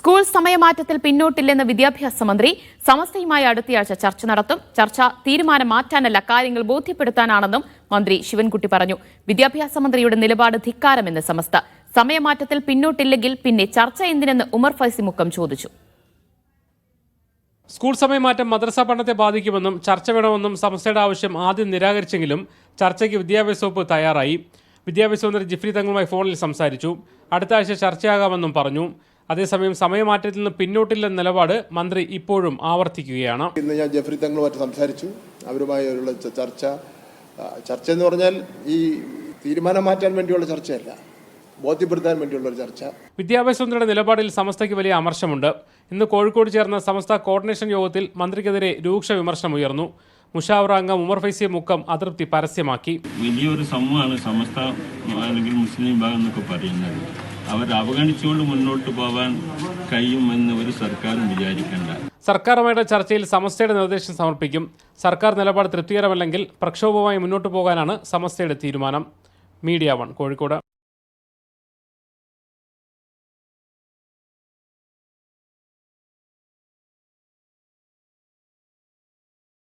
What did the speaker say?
School സമയമാറ്റത്തിൽ പിന്നോട്ടില്ലെന്ന് വിദ്യാഭ്യാസ മന്ത്രി സമസ്തയുമായി അടുത്തയാഴ്ച ചർച്ച നടത്തും. ചർച്ച തീരുമാനം മാറ്റാനല്ല കാര്യങ്ങൾ ബോധ്യപ്പെടുത്താനാണെന്നും മന്ത്രി ശിവൻകുട്ടി പറഞ്ഞു. വിദ്യാഭ്യാസ മന്ത്രിയുടെ നിലപാട് ധിക്കാരമെന്ന് സമസ്ത. സമയമാറ്റത്തിൽ പിന്നോട്ടില്ലെങ്കിൽ പിന്നെ ചർച്ച എന്തിനെന്ന് ഉമർ ഫൈസി മുക്കം ചോദിച്ചു. സ്കൂൾ സമയമാറ്റം മദ്രസ പഠനത്തെ ബാധിക്കുമെന്നും ചർച്ച വേണമെന്നും സമസ്തയുടെ ആവശ്യം ആദ്യം നിരാകരിച്ചെങ്കിലും ചർച്ചയ്ക്ക് വിദ്യാഭ്യാസ വകുപ്പ് തയ്യാറായി. വിദ്യാഭ്യാസ മന്ത്രി ജിഫ്രി തങ്ങളുമായി ഫോണിൽ സംസാരിച്ചു. അടുത്ത ആഴ്ച ചർച്ചയാകാമെന്നും പറഞ്ഞു. അതേസമയം സമയമാറ്റത്തിൽ നിന്ന് പിന്നോട്ടില്ലെന്ന നിലപാട് മന്ത്രി ഇപ്പോഴും ആവർത്തിക്കുകയാണ്. ഇന്ന് ഞാൻ ജെഫ്രി തങ്ങളുമായിട്ട് സംസാരിച്ചു. അവരുമായുള്ള ചർച്ച ചർച്ച എന്ന് പറഞ്ഞാൽ ഈ തീരുമാനം മാറ്റാൻ വേണ്ടിയുള്ള ചർച്ചയല്ല ബോധ്യപ്പെടുത്താൻ വേണ്ടിയുള്ള ഒരു ചർച്ച. വിദ്യാഭ്യാസ മന്ത്രിയുടെ നിലപാടിൽ സമസ്തയ്ക്ക് വലിയ അമർശമുണ്ട് ഇന്ന് കോഴിക്കോട് ചേർന്ന സമസ്ത കോർഡിനേഷൻ യോഗത്തിൽ മന്ത്രിക്കെതിരെ രൂക്ഷ വിമർശനമുയർന്നു മുഷാവറ അംഗം ഉമർ ഫൈസി മുക്കം അതൃപ്തി പരസ്യമാക്കി. വലിയൊരു സമൂഹമാണ് സമസ്ത അല്ലെങ്കിൽ മുസ്ലിം വിഭാഗം എന്നൊക്കെ പറയുന്നത്. അവർ അവഗണിച്ചുകൊണ്ട് മുന്നോട്ട് പോകാൻ കഴിയുമെന്ന് ഒരു സർക്കാരും വിചാരിക്കേണ്ട. സർക്കാരുമായിട്ട് ചർച്ചയിൽ സമസ്തയുടെ നിർദ്ദേശം സമർപ്പിക്കും. സർക്കാർ നിലപാട് തൃപ്തികരമല്ലെങ്കിൽ പ്രക്ഷോഭവുമായി മുന്നോട്ട് പോകാനാണ് സമസ്തയുടെ തീരുമാനം. Media one Kozhikode.